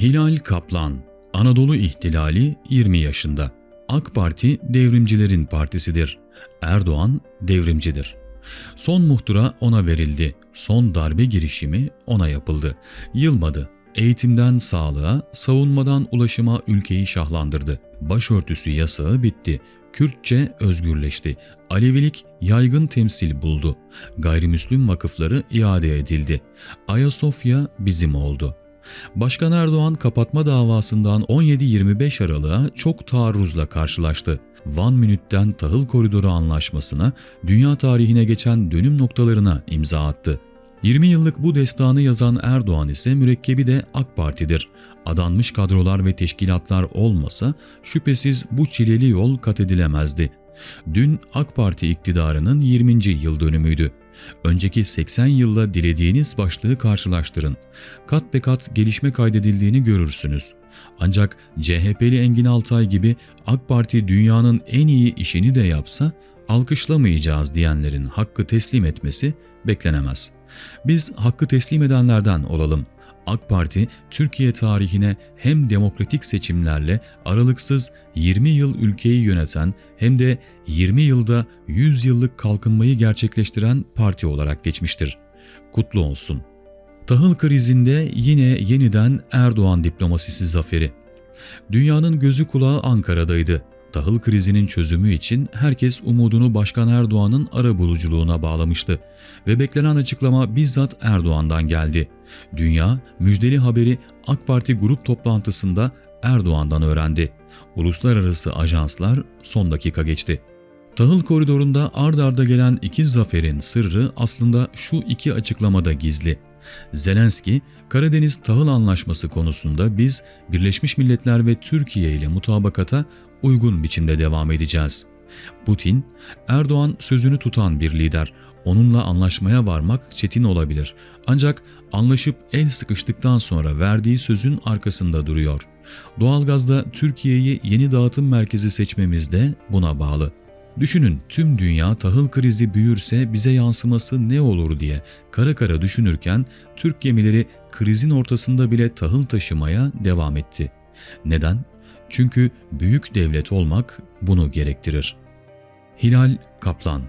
Hilal Kaplan, Anadolu İhtilali 20 yaşında. AK Parti devrimcilerin partisidir. Erdoğan devrimcidir. Son muhtıra ona verildi. Son darbe girişimi ona yapıldı. Yılmadı. Eğitimden sağlığa, savunmadan ulaşıma ülkeyi şahlandırdı. Başörtüsü yasağı bitti. Kürtçe özgürleşti. Alevilik yaygın temsil buldu. Gayrimüslim vakıfları iade edildi. Ayasofya bizim oldu. Başkan Erdoğan kapatma davasından 17-25 Aralık'a çok taarruzla karşılaştı. Van Münih'ten Tahıl Koridoru Anlaşması'na, dünya tarihine geçen dönüm noktalarına imza attı. 20 yıllık bu destanı yazan Erdoğan ise mürekkebi de AK Parti'dir. Adanmış kadrolar ve teşkilatlar olmasa şüphesiz bu çileli yol kat edilemezdi. Dün AK Parti iktidarının 20. yıl dönümüydü. Önceki 80 yılda dilediğiniz başlığı karşılaştırın. Kat be kat gelişme kaydedildiğini görürsünüz. Ancak CHP'li Engin Altay gibi AK Parti dünyanın en iyi işini de yapsa alkışlamayacağız diyenlerin hakkı teslim etmesi beklenemez. Biz hakkı teslim edenlerden olalım. AK Parti Türkiye tarihine hem demokratik seçimlerle aralıksız 20 yıl ülkeyi yöneten hem de 20 yılda 100 yıllık kalkınmayı gerçekleştiren parti olarak geçmiştir. Kutlu olsun. Tahıl krizinde yine yeniden Erdoğan diplomasisi zaferi. Dünyanın gözü kulağı Ankara'daydı. Tahıl krizinin çözümü için herkes umudunu Başkan Erdoğan'ın ara buluculuğuna bağlamıştı ve beklenen açıklama bizzat Erdoğan'dan geldi. Dünya müjdeli haberi AK Parti grup toplantısında Erdoğan'dan öğrendi. Uluslararası ajanslar son dakika geçti. Tahıl koridorunda ard arda gelen iki zaferin sırrı aslında şu iki açıklamada gizli. Zelenski, Karadeniz Tahıl Anlaşması konusunda biz Birleşmiş Milletler ve Türkiye ile mutabakata uygun biçimde devam edeceğiz. Putin, Erdoğan sözünü tutan bir lider. Onunla anlaşmaya varmak çetin olabilir. Ancak anlaşıp el sıkıştıktan sonra verdiği sözün arkasında duruyor. Doğalgazda Türkiye'yi yeni dağıtım merkezi seçmemiz de buna bağlı. Düşünün tüm dünya tahıl krizi büyürse bize yansıması ne olur diye kara kara düşünürken Türk gemileri krizin ortasında bile tahıl taşımaya devam etti. Neden? Çünkü büyük devlet olmak bunu gerektirir. Hilal Kaplan